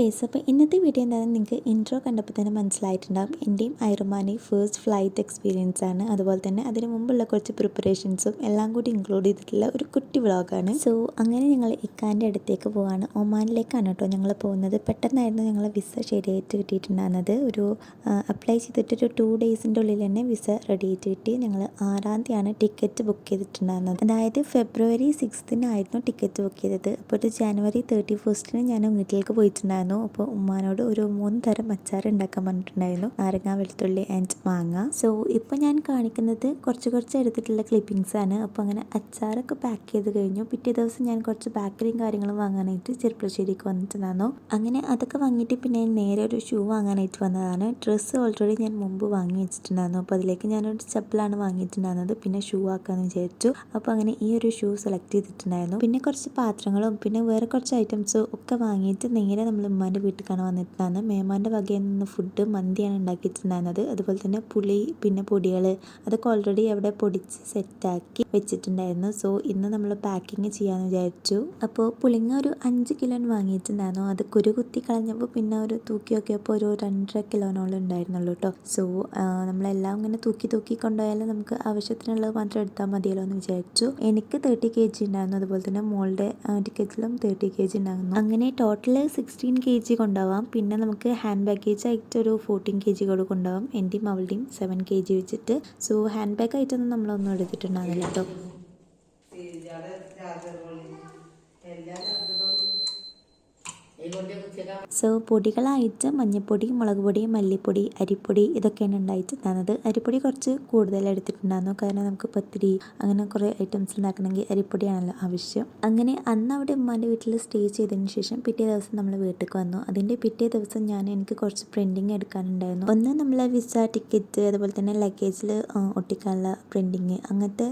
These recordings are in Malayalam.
ഗേസ് അപ്പോൾ ഇന്നത്തെ വീഡിയോ എന്താണെന്ന് നിങ്ങൾക്ക് ഇൻട്രോ കണ്ടപ്പോൾ തന്നെ മനസ്സിലായിട്ടുണ്ടാകും എന്റെയും ഐറുമാനി ഫേസ്റ്റ് ഫ്ലൈറ്റ് എക്സ്പീരിയൻസ് ആണ്. അതുപോലെ തന്നെ അതിന് മുമ്പുള്ള കുറച്ച് പ്രിപ്പറേഷൻസും എല്ലാം കൂടി ഇൻക്ലൂഡ് ചെയ്തിട്ടുള്ള ഒരു കുട്ടി വ്ളോഗാണ് സോ അങ്ങനെ ഞങ്ങൾ ഇക്കാന്റെ അടുത്തേക്ക് പോവാണ്. ഒമാനിലേക്കാണ് കേട്ടോ ഞങ്ങൾ പോകുന്നത്. പെട്ടെന്നായിരുന്നു ഞങ്ങൾ വിസ ശരിയായിട്ട് കിട്ടിയിട്ടുണ്ടായിരുന്നത്. ഒരു അപ്ലൈ ചെയ്തിട്ട് ഒരു ടു ഡേയ്സിന്റെ ഉള്ളിൽ തന്നെ വിസ റെഡി ആയിട്ട് കിട്ടി. ഞങ്ങൾ ആറാം തീയതിയാണ് ടിക്കറ്റ് ബുക്ക് ചെയ്തിട്ടുണ്ടായിരുന്നത്. അതായത് ഫെബ്രുവരി സിക്സ്തിനായിരുന്നു ടിക്കറ്റ് ബുക്ക് ചെയ്തത്. അപ്പോൾ ഒരു ജനുവരി തേർട്ടി ഫസ്റ്റിന് ഞാൻ വീട്ടിലേക്ക് പോയിട്ടുണ്ടായിരുന്നു. അപ്പോൾ ഉമ്മാനോട് ഒരു മൂന്ന് തരം അച്ചാർ ഉണ്ടാക്കാൻ പറഞ്ഞിട്ടുണ്ടായിരുന്നു. നാരങ്ങ വെളുത്തുള്ളി ആൻഡ് മാങ്ങ. സോ ഇപ്പോൾ ഞാൻ കാണിക്കുന്നത് കുറച്ച് കുറച്ച് എടുത്തിട്ടുള്ള ക്ലിപ്പിങ്സ് ആണ്. അപ്പോൾ അങ്ങനെ അച്ചാറൊക്കെ പാക്ക് ചെയ്ത് കഴിഞ്ഞു. പിറ്റേ ദിവസം ഞാൻ കുറച്ച് ബാക്കറിയും കാര്യങ്ങളും വാങ്ങാനായിട്ട് ചെറുപ്പശ്ശേരിക്ക് വന്നിട്ടുണ്ടായിരുന്നു. അങ്ങനെ അതൊക്കെ വാങ്ങിയിട്ട് പിന്നെ ഞാൻ നേരെ ഒരു ഷൂ വാങ്ങാനായിട്ട് വന്നതാണ്. ഡ്രസ്സ് ഓൾറെഡി ഞാൻ മുമ്പ് വാങ്ങി വെച്ചിട്ടുണ്ടായിരുന്നു. അപ്പോൾ അതിലേക്ക് ഞാനൊരു ചപ്പലാണ് വാങ്ങിയിട്ടുണ്ടായിരുന്നത്. പിന്നെ ഷൂ ആക്കാമെന്ന് വിചാരിച്ചു. അപ്പോൾ അങ്ങനെ ഈ ഒരു ഷൂ സെലക്ട് ചെയ്തിട്ടുണ്ടായിരുന്നു. പിന്നെ കുറച്ച് പാത്രങ്ങളും പിന്നെ വേറെ കുറച്ച് ഐറ്റംസും ഒക്കെ വാങ്ങിയിട്ട് നേരെ നമ്മൾ ഉമ്മാന്റെ വീട്ടിലേക്കാണ് വന്നിട്ടുണ്ടായിരുന്നത്. മേമാന്റെ വകയിൽ നിന്ന് ഫുഡ് മന്തിയാണ് ഉണ്ടാക്കിയിട്ടുണ്ടായിരുന്നത്. അതുപോലെ തന്നെ പുളി പിന്നെ പൊടികൾ അതൊക്കെ ഓൾറെഡി അവിടെ പൊടിച്ച് സെറ്റാക്കി വെച്ചിട്ടുണ്ടായിരുന്നു. സോ ഇന്ന് നമ്മൾ പാക്കിങ് ചെയ്യാമെന്ന് വിചാരിച്ചു. അപ്പോൾ പുളിങ്ങ ഒരു അഞ്ച് കിലോന് വാങ്ങിയിട്ടുണ്ടായിരുന്നു. അത് കുരു കുത്തി കളഞ്ഞപ്പോൾ പിന്നെ ഒരു തൂക്കി നോക്കിയപ്പോൾ ഒരു രണ്ടര കിലോനോളം ഉണ്ടായിരുന്നുള്ളൂ കേട്ടോ സോ നമ്മളെല്ലാം ഇങ്ങനെ തൂക്കി തൂക്കി കൊണ്ടുപോയാൽ നമുക്ക് ആവശ്യത്തിനുള്ളത് മാത്രം എടുത്താൽ മതിയല്ലോ എന്ന് വിചാരിച്ചു. എനിക്ക് തേർട്ടി കെ ജി ഉണ്ടായിരുന്നു. അതുപോലെ തന്നെ മോളുടെ ടിക്കറ്റിലും തേർട്ടി കെ ജി ഉണ്ടായിരുന്നു. അങ്ങനെ ടോട്ടൽ സിക്സ്റ്റീൻ കെ ജി കൊണ്ടുപോകാം പിന്നെ നമുക്ക് ഹാൻഡ് ബാഗേജ് ആയിട്ട് ഒരു ഫോർട്ടീൻ കെ ജി കൂടെ കൊണ്ടുപോകാം എന്റെയും അവളുടെയും സെവൻ കെ ജി വെച്ചിട്ട്. സോ ഹാൻഡ് ബാഗ് ആയിട്ടൊന്നും നമ്മളൊന്നും എടുത്തിട്ടുണ്ടാവില്ല കേട്ടോ. സോ പൊടികളായിട്ട് മഞ്ഞൾപ്പൊടി മുളക് പൊടി മല്ലിപ്പൊടി അരിപ്പൊടി ഇതൊക്കെയാണ് ഉണ്ടായിട്ട് തന്നത്. അരിപ്പൊടി കുറച്ച് കൂടുതൽ എടുത്തിട്ടുണ്ടായിരുന്നു. കാരണം നമുക്ക് പത്തിരി അങ്ങനെ കുറേ ഐറ്റംസ് ഉണ്ടാക്കണമെങ്കിൽ അരിപ്പൊടിയാണല്ലോ ആവശ്യം. അങ്ങനെ അന്ന് അവിടെ ഉമ്മാന്റെ വീട്ടിൽ സ്റ്റേ ചെയ്തതിന് ശേഷം പിറ്റേ ദിവസം നമ്മൾ വീട്ടിലേക്ക് വന്നു. അതിന്റെ പിറ്റേ ദിവസം ഞാൻ എനിക്ക് കുറച്ച് പ്രിന്റിങ് എടുക്കാനുണ്ടായിരുന്നു. ഒന്ന് നമ്മളെ വിസ ടിക്കറ്റ് അതുപോലെ തന്നെ ലഗേജിൽ ഒട്ടിക്കാനുള്ള പ്രിന്റിങ് അങ്ങനത്തെ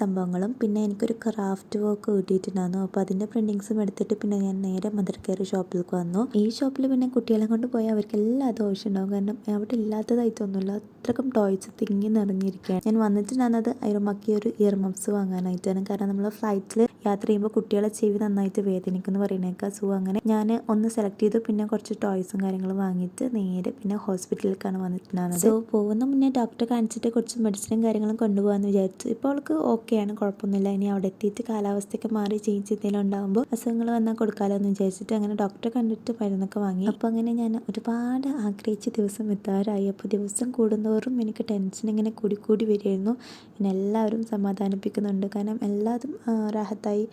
സംഭവങ്ങളും. പിന്നെ എനിക്കൊരു ക്രാഫ്റ്റ് വർക്ക് കിട്ടിയിട്ടുണ്ടായിരുന്നു. അപ്പോൾ അതിന്റെ പ്രിന്റിങ്സും എടുത്തിട്ട് പിന്നെ ഞാൻ നേരെ മദർ കെയർ ഷോപ്പിലേക്ക് വന്നു. ഈ ഷോപ്പിൽ പിന്നെ കുട്ടികളെ കൊണ്ട് പോയാൽ അവർക്ക് എല്ലാ ദോഷം ഉണ്ടാവും. കാരണം അവിടെ ഇല്ലാത്തതായിട്ടൊന്നുമില്ല. അത്രക്കും ടോയ്സ് തിങ്ങി നിറഞ്ഞിരിക്കുകയാണ്. ഞാൻ വന്നിട്ടുണ്ടായിരുന്നത് അയർമക്കി ഒരു ഇയർ മംസ് വാങ്ങാനായിട്ടാണ്. കാരണം നമ്മൾ ഫ്ലൈറ്റിൽ യാത്ര ചെയ്യുമ്പോൾ കുട്ടികളെ ചെവി നന്നായിട്ട് വേദനിക്കുന്നു പറയുന്നേക്കാം. സോ അങ്ങനെ ഞാൻ ഒന്ന് സെലക്ട് ചെയ്തു. പിന്നെ കുറച്ച് ടോയ്സും കാര്യങ്ങളും വാങ്ങിയിട്ട് നേരെ പിന്നെ ഹോസ്പിറ്റലിലേക്കാണ് വന്നിട്ടുണ്ടായിരുന്നത്. സോ പോകുന്ന മുന്നേ ഡോക്ടറെ കാണിച്ചിട്ട് കുറച്ച് മെഡിസിനും കാര്യങ്ങളും കൊണ്ടുപോകാമെന്ന് വിചാരിച്ചു. ഇപ്പോൾ അവൾക്ക് ഓക്കെയാണ് കുഴപ്പമൊന്നുമില്ല. ഇനി അവിടെ എത്തിയിട്ട് കാലാവസ്ഥയൊക്കെ മാറി ചേഞ്ച് എന്തെങ്കിലും ഉണ്ടാകുമ്പോൾ അസുഖങ്ങൾ വന്നാൽ കൊടുക്കാമല്ലോ എന്ന് വിചാരിച്ചിട്ട് അങ്ങനെ ഡോക്ടറെ കണ്ടിട്ട് മരുന്നൊക്കെ വാങ്ങി. അപ്പോൾ അങ്ങനെ ഞാൻ ഒരുപാട് ആഗ്രഹിച്ച ദിവസം എത്താറായി അപ്പോൾ ദിവസം കൂടുന്തോറും എനിക്ക് ടെൻഷൻ ഇങ്ങനെ കൂടി കൂടി വരികയായിരുന്നു. പിന്നെ എല്ലാവരും സമാധാനിപ്പിക്കുന്നുണ്ട്. കാരണം എല്ലാതും റാഹത്തായി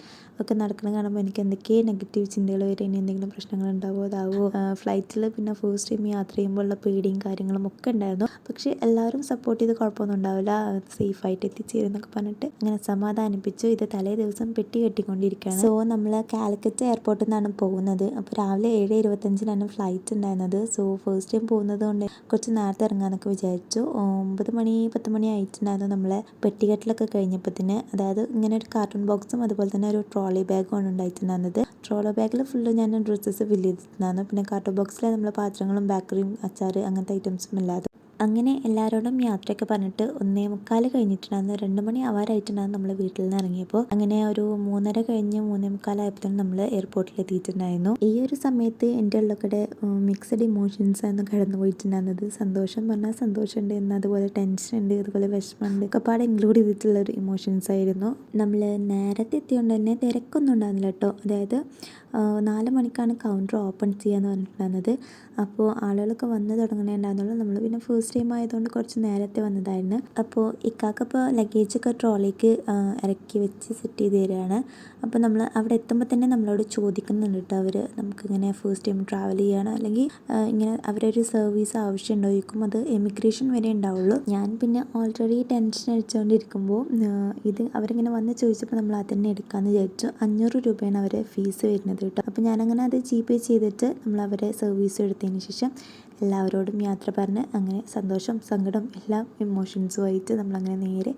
ഒക്കെ നടക്കണം കാണുമ്പോൾ എനിക്ക് എന്തൊക്കെയോ നെഗറ്റീവ് ചിന്തകൾ വരെ? ഇനി എന്തെങ്കിലും പ്രശ്നങ്ങൾ ഉണ്ടാവുമോ? അതാവോ ഫ്ലൈറ്റിൽ പിന്നെ ഫസ്റ്റ് ടൈം യാത്ര ചെയ്യുമ്പോഴുള്ള പേടിയും കാര്യങ്ങളും ഒക്കെ ഉണ്ടായിരുന്നു. പക്ഷേ എല്ലാവരും സപ്പോർട്ട് ചെയ്ത് കുഴപ്പമൊന്നും ഉണ്ടാവില്ല. സേഫായിട്ട് എത്തിച്ചേരും എന്നൊക്കെ പറഞ്ഞിട്ട് അങ്ങനെ സമാധാനിപ്പിച്ചു. ഇത് തലേ ദിവസം പെട്ടി കെട്ടിക്കൊണ്ടിരിക്കുകയാണ്. സോ നമ്മൾ കാലിക്കറ്റ് എയർപോർട്ടിൽ നിന്നാണ് പോകുന്നത്. അപ്പോൾ രാവിലെ ഏഴ് ഇരുപത്തഞ്ചിനാണ് ഫ്ലൈറ്റ് ഉണ്ടായിരുന്നത്. സോ ഫസ്റ്റ് ടൈം പോകുന്നത് കൊണ്ട് കുറച്ച് നേരത്തെ ഇറങ്ങാമെന്നൊക്കെ വിചാരിച്ചു. ഒമ്പത് മണി പത്ത് മണി ആയിട്ടുണ്ടായിരുന്നു നമ്മളെ പെട്ടികെട്ടിലൊക്കെ കഴിഞ്ഞപ്പോഴത്തേന് അതായത് ഇങ്ങനെ ഒരു കാർട്ടൂൺ ബോക്സും അതുപോലെ തന്നെ ഒരു ട്രോളി ബാഗുമാണ് ഉണ്ടായിട്ടുണ്ടായിരുന്നത്. ട്രോളി ബാഗിൽ ഫുള്ള് ഞാൻ ഡ്രസ്സസ് ഫില്ല് ചെയ്തിട്ടുണ്ടായിരുന്നു. പിന്നെ കാർട്ടൂൺ ബോക്സിലെ നമ്മൾ പാത്രങ്ങളും ബേക്കറിയും അച്ചാർ അങ്ങനത്തെ ഐറ്റംസും ഇല്ലാതെ. അങ്ങനെ എല്ലാവരോടും യാത്രയൊക്കെ പറഞ്ഞിട്ട് ഒന്നേ മുക്കാൽ കഴിഞ്ഞിട്ടുണ്ടായിരുന്നു. രണ്ട് മണി ആവാറായിട്ടുണ്ടായിരുന്നു നമ്മൾ വീട്ടിൽ നിന്ന് ഇറങ്ങിയപ്പോൾ അങ്ങനെ ഒരു മൂന്നര കഴിഞ്ഞ് മൂന്നേ മുക്കാലായപ്പോഴത്തേനും നമ്മൾ എയർപോർട്ടിൽ എത്തിയിട്ടുണ്ടായിരുന്നു. ഈ ഒരു സമയത്ത് എന്റെ ഉള്ളക്കടെ മിക്സഡ് ഇമോഷൻസ് ആയിരുന്നു കടന്നു പോയിട്ടുണ്ടായിരുന്നത്. സന്തോഷം പറഞ്ഞാൽ സന്തോഷമുണ്ട് എന്ന് അതുപോലെ ടെൻഷൻ ഉണ്ട് അതുപോലെ വിഷമമുണ്ട് ഒക്കെ പാടെ ഇൻക്ലൂഡ് ചെയ്തിട്ടുള്ള ഒരു ഇമോഷൻസ് ആയിരുന്നു. നമ്മൾ നേരത്തെ എത്തിയോണ്ട് തന്നെ തിരക്കൊന്നും ഉണ്ടായിരുന്നില്ല കേട്ടോ. അതായത് നാല് മണിക്കാണ് കൗണ്ടർ ഓപ്പൺ ചെയ്യാന്ന് പറഞ്ഞിട്ടുണ്ടായിരുന്നത്. അപ്പോൾ ആളുകളൊക്കെ വന്ന് തുടങ്ങണേണ്ടായിരുന്നുള്ളൂ നമ്മൾ പിന്നെ ഫസ്റ്റ് ടൈം ആയതുകൊണ്ട് കുറച്ച് നേരത്തെ വന്നതായിരുന്നു. അപ്പോൾ ഇക്കാക്കപ്പോൾ ലഗേജൊക്കെ ട്രോളിക്ക് ഇറക്കി വെച്ച് സെറ്റ് ചെയ്ത് തരികയാണ് അപ്പോൾ നമ്മൾ അവിടെ എത്തുമ്പോൾ തന്നെ നമ്മളോട് ചോദിക്കുന്നുണ്ട് കേട്ടോ അവർ നമുക്കിങ്ങനെ ഫസ്റ്റ് ടൈം ട്രാവൽ ചെയ്യണം. അല്ലെങ്കിൽ ഇങ്ങനെ അവരൊരു സർവീസ് ആവശ്യമുണ്ടോ ചോദിക്കും അത് എമിഗ്രേഷൻ വരെ ഉണ്ടാവുള്ളൂ. ഞാൻ പിന്നെ ഓൾറെഡി ടെൻഷൻ അടിച്ചുകൊണ്ടിരിക്കുമ്പോൾ ഇത് അവരിങ്ങനെ വന്ന് ചോദിച്ചപ്പോൾ നമ്മൾ അത് തന്നെ എടുക്കാമെന്ന് വിചാരിച്ചു. അഞ്ഞൂറ് രൂപയാണ് അവരെ ഫീസ് വരുന്നത് കേട്ടോ അപ്പോൾ ഞാനങ്ങനെ അത് ജി പേ ചെയ്തിട്ട് നമ്മൾ അവരെ സർവീസ് എടുത്തതിന് ശേഷം എല്ലാവരോടും യാത്ര പറഞ്ഞ് അങ്ങനെ സന്തോഷം സങ്കടം എല്ലാം ഇമോഷൻസുമായിട്ട് നമ്മളങ്ങനെ നേരെ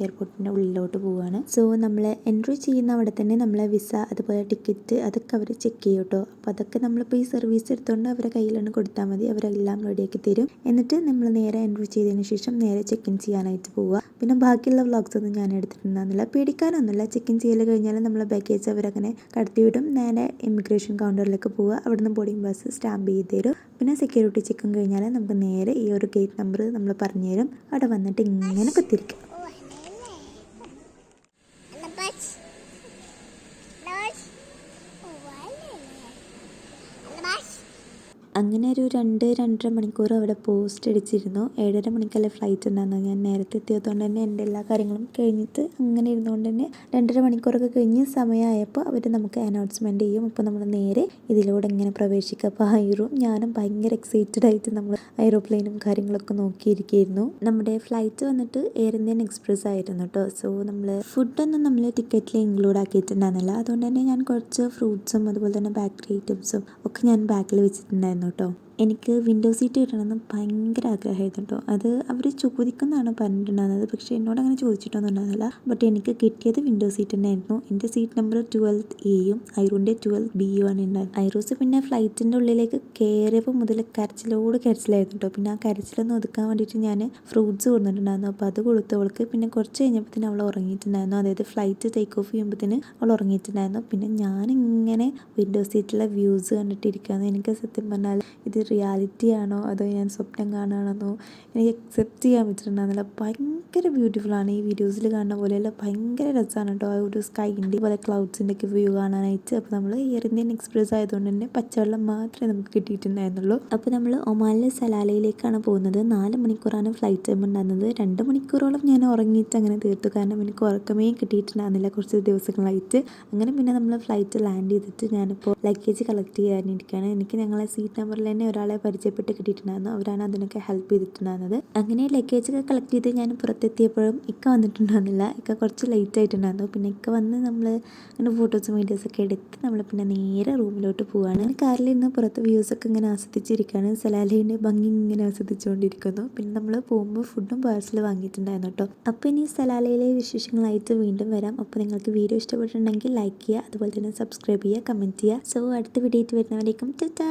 എയർപോർട്ടിന്റെ ഉള്ളിലോട്ട് പോവുകയാണ് സോ നമ്മൾ എൻട്രി ചെയ്യുന്ന അവിടെ തന്നെ നമ്മളെ വിസ അതുപോലെ ടിക്കറ്റ് അതൊക്കെ അവർ ചെക്ക് ചെയ്യും കേട്ടോ അപ്പോൾ അതൊക്കെ നമ്മളിപ്പോൾ ഈ സർവീസ് എടുത്തുകൊണ്ട് അവരെ കയ്യിലാണ് കൊടുത്താൽ മതി. അവരെല്ലാം റെഡിയാക്കി തരും. എന്നിട്ട് നമ്മൾ നേരെ എൻട്രി ചെയ്തതിന് ശേഷം നേരെ ചെക്ക് ഇൻ ചെയ്യാനായിട്ട് പോവുക പിന്നെ ബാക്കിയുള്ള വ്ലോഗ്സ് ഒന്നും ഞാൻ എടുത്തിട്ടുണ്ടാകുന്നില്ല പേടിക്കാനൊന്നുമില്ല. ചെക്ക് ഇൻ ചെയ്യൽ കഴിഞ്ഞാൽ നമ്മളെ ബാഗേജ് അവരങ്ങനെ കടത്തിവിടും. നേരെ ഇമിഗ്രേഷൻ കൗണ്ടറിലേക്ക് പോവുക അവിടുന്ന് ബോർഡിംഗ് ബസ് സ്റ്റാമ്പ് ചെയ്ത് തരും. പിന്നെ സെക്യൂരിറ്റി ചെക്കും കഴിഞ്ഞാൽ നമുക്ക് നേരെ ഈ ഒരു ഗേറ്റ് നമ്പർ നമ്മൾ പറഞ്ഞു തരും. അവിടെ വന്നിട്ട് ഇങ്ങനെ കുത്തിരിക്കും. അങ്ങനെ ഒരു രണ്ട് രണ്ടര മണിക്കൂർ അവിടെ പോസ്റ്റ് അടിച്ചിരുന്നു. ഏഴര മണിക്കല്ലേ ഫ്ലൈറ്റ് ഉണ്ടായിരുന്നു ഞാൻ നേരത്തെ എത്തിയതുകൊണ്ട് തന്നെ എന്റെ എല്ലാ കാര്യങ്ങളും കഴിഞ്ഞിട്ട് അങ്ങനെ ഇരുന്നുകൊണ്ട് തന്നെ രണ്ടര മണിക്കൂറൊക്കെ കഴിഞ്ഞ് സമയമായപ്പോൾ അവർ നമുക്ക് അനൗൺസ്മെന്റ് ചെയ്യും. അപ്പോൾ നമ്മൾ നേരെ ഇതിലൂടെ ഇങ്ങനെ പ്രവേശിക്കുക. അപ്പോൾ ഹൈറും ഞാനും ഭയങ്കര എക്സൈറ്റഡ് ആയിട്ട് നമ്മൾ എയ്റോപ്ലെയിനും കാര്യങ്ങളൊക്കെ നോക്കിയിരിക്കുകയായിരുന്നു. നമ്മുടെ ഫ്ലൈറ്റ് വന്നിട്ട് എയർ ഇന്ത്യൻ എക്സ്പ്രസ് ആയിരുന്നു കേട്ടോ. സോ നമ്മൾ ഫുഡൊന്നും നമ്മൾ ടിക്കറ്റിൽ ഇൻക്ലൂഡ് ആക്കിയിട്ടുണ്ടായിരുന്നില്ല. അതുകൊണ്ട് തന്നെ ഞാൻ കുറച്ച് ഫ്രൂട്ട്സും അതുപോലെ തന്നെ ബേക്കറി ഐറ്റംസും ഒക്കെ ഞാൻ ബാക്കിൽ വെച്ചിട്ടുണ്ടായിരുന്നു കേട്ടോ എനിക്ക് വിൻഡോ സീറ്റ് കിട്ടണമെന്ന് ഭയങ്കര ആഗ്രഹമായിരുന്നു കേട്ടോ അത് അവർ ചോദിക്കുന്നതാണ് പറഞ്ഞിട്ടുണ്ടായിരുന്നത്. പക്ഷേ എന്നോട് അങ്ങനെ ചോദിച്ചിട്ടൊന്നും ഉണ്ടായിരുന്നില്ല ബട്ട് എനിക്ക് കിട്ടിയത് വിൻഡോ സീറ്റ് തന്നെയായിരുന്നു. എന്റെ സീറ്റ് നമ്പർ ട്വൽത്ത് എയും ഐറൂന്റെ ട്വൽത്ത് ബിയും ആണ് ഉണ്ടായിരുന്നത്. ഐറൂസ് പിന്നെ ഫ്ലൈറ്റിന്റെ ഉള്ളിലേക്ക് കയറിയപ്പോൾ മുതൽ കരച്ചിലോട് കരച്ചിലായിരുന്നു കേട്ടോ പിന്നെ ആ കരച്ചിലൊന്ന് ഒതുക്കാൻ വേണ്ടിയിട്ട് ഞാൻ ഫ്രൂട്ട്സ് കൊടുത്തിട്ടുണ്ടായിരുന്നു. അപ്പോൾ അത് കൊടുത്തവൾക്ക് പിന്നെ കുറച്ച് കഴിഞ്ഞപ്പോഴത്തേന് അവൾ ഉറങ്ങിയിട്ടുണ്ടായിരുന്നു. അതായത് ഫ്ലൈറ്റ് ടേക്ക് ഓഫ് ചെയ്യുമ്പോഴത്തേന് അവൾ ഉറങ്ങിയിട്ടുണ്ടായിരുന്നു. പിന്നെ ഞാനിങ്ങനെ വിൻഡോ സീറ്റിലെ വ്യൂസ് കണ്ടിട്ടിരിക്കുകയാണ്. എനിക്ക് സത്യം പറഞ്ഞാൽ ഇത് റിയാലിറ്റി ആണോ? അതോ ഞാൻ സ്വപ്നം കാണുകയാണെന്നോ? എനിക്ക് അക്സെപ്റ്റ് ചെയ്യാൻ പറ്റുന്നുണ്ടായിരുന്നില്ല ഭയങ്കര ബ്യൂട്ടിഫുൾ ആണ്. ഈ വീഡിയോസിൽ കാണുന്ന പോലെയല്ല ഭയങ്കര രസമാണ് കേട്ടോ ആ ഒരു സ്കൈന്റെ പോലെ ക്ലൗഡ്സിന്റെ ഒക്കെ വ്യൂ കാണാനായിട്ട്. അപ്പോൾ നമ്മൾ എയർ ഇന്ത്യൻ എക്സ്പ്രസ് ആയതുകൊണ്ട് തന്നെ പച്ചവെള്ളം മാത്രമേ നമുക്ക് കിട്ടിയിട്ടുണ്ടായിരുന്നുള്ളൂ. അപ്പോൾ നമ്മൾ ഒമാനിലെ സലാലയിലേക്കാണ് പോകുന്നത്. നാല് മണിക്കൂറാണ് ഫ്ലൈറ്റ് ടൈം ഉണ്ടായിരുന്നത്. രണ്ട് മണിക്കൂറോളം ഞാൻ ഉറങ്ങിയിട്ട് അങ്ങനെ തീർത്തു. കാരണം എനിക്ക് ഉറക്കമേ കിട്ടിയിട്ടുണ്ടായിരുന്നില്ല കുറച്ച് ദിവസങ്ങളായിട്ട്. അങ്ങനെ പിന്നെ നമ്മൾ ഫ്ലൈറ്റ് ലാൻഡ് ചെയ്തിട്ട് ഞാനിപ്പോൾ ലഗേജ് കളക്ട് ചെയ്യാനിരിക്കുകയാണ് എനിക്ക് ഞങ്ങളെ സീറ്റ് നമ്പറിൽ തന്നെ ഒരാളെ പരിചയപ്പെട്ട് കിട്ടിയിട്ടുണ്ടായിരുന്നു. അവരാണ് അതിനൊക്കെ ഹെൽപ്പ് ചെയ്തിട്ടുണ്ടായിരുന്നത്. അങ്ങനെ ലഗേജ് ഒക്കെ കളക്ട് ചെയ്ത് ഞാൻ പുറത്തെത്തിയപ്പോഴും ഇക്ക വന്നിട്ടുണ്ടായിരുന്നില്ല. ഇക്ക കുറച്ച് ലേറ്റ് ആയിട്ടുണ്ടായിരുന്നു. പിന്നെ ഇക്ക വന്ന് നമ്മൾ അങ്ങനെ ഫോട്ടോസും വീഡിയോസൊക്കെ എടുത്ത് നമ്മൾ പിന്നെ നേരെ റൂമിലോട്ട് പോവുകയാണ് കാറിലിരുന്ന് പുറത്ത് വ്യൂസൊക്കെ ഇങ്ങനെ ആസ്വദിച്ചിരിക്കുകയാണ് സലാലയുടെ ഭംഗി ഇങ്ങനെ ആസ്വദിച്ചുകൊണ്ടിരിക്കുന്നു. പിന്നെ നമ്മൾ പോകുമ്പോൾ ഫുഡും പാഴ്സൽ വാങ്ങിയിട്ടുണ്ടായിരുന്നു കേട്ടോ. അപ്പോൾ ഇനി സലാലയിലെ വിശേഷങ്ങളായിട്ട് വീണ്ടും വരാം. അപ്പോൾ നിങ്ങൾക്ക് വീഡിയോ ഇഷ്ടപ്പെട്ടിട്ടുണ്ടെങ്കിൽ ലൈക്ക് ചെയ്യുക. അതുപോലെ തന്നെ സബ്സ്ക്രൈബ് ചെയ്യുക കമന്റ് ചെയ്യുക. സോ അടുത്ത വീഡിയോ ആയിട്ട് വരുന്നവരേക്കും ടാറ്റാ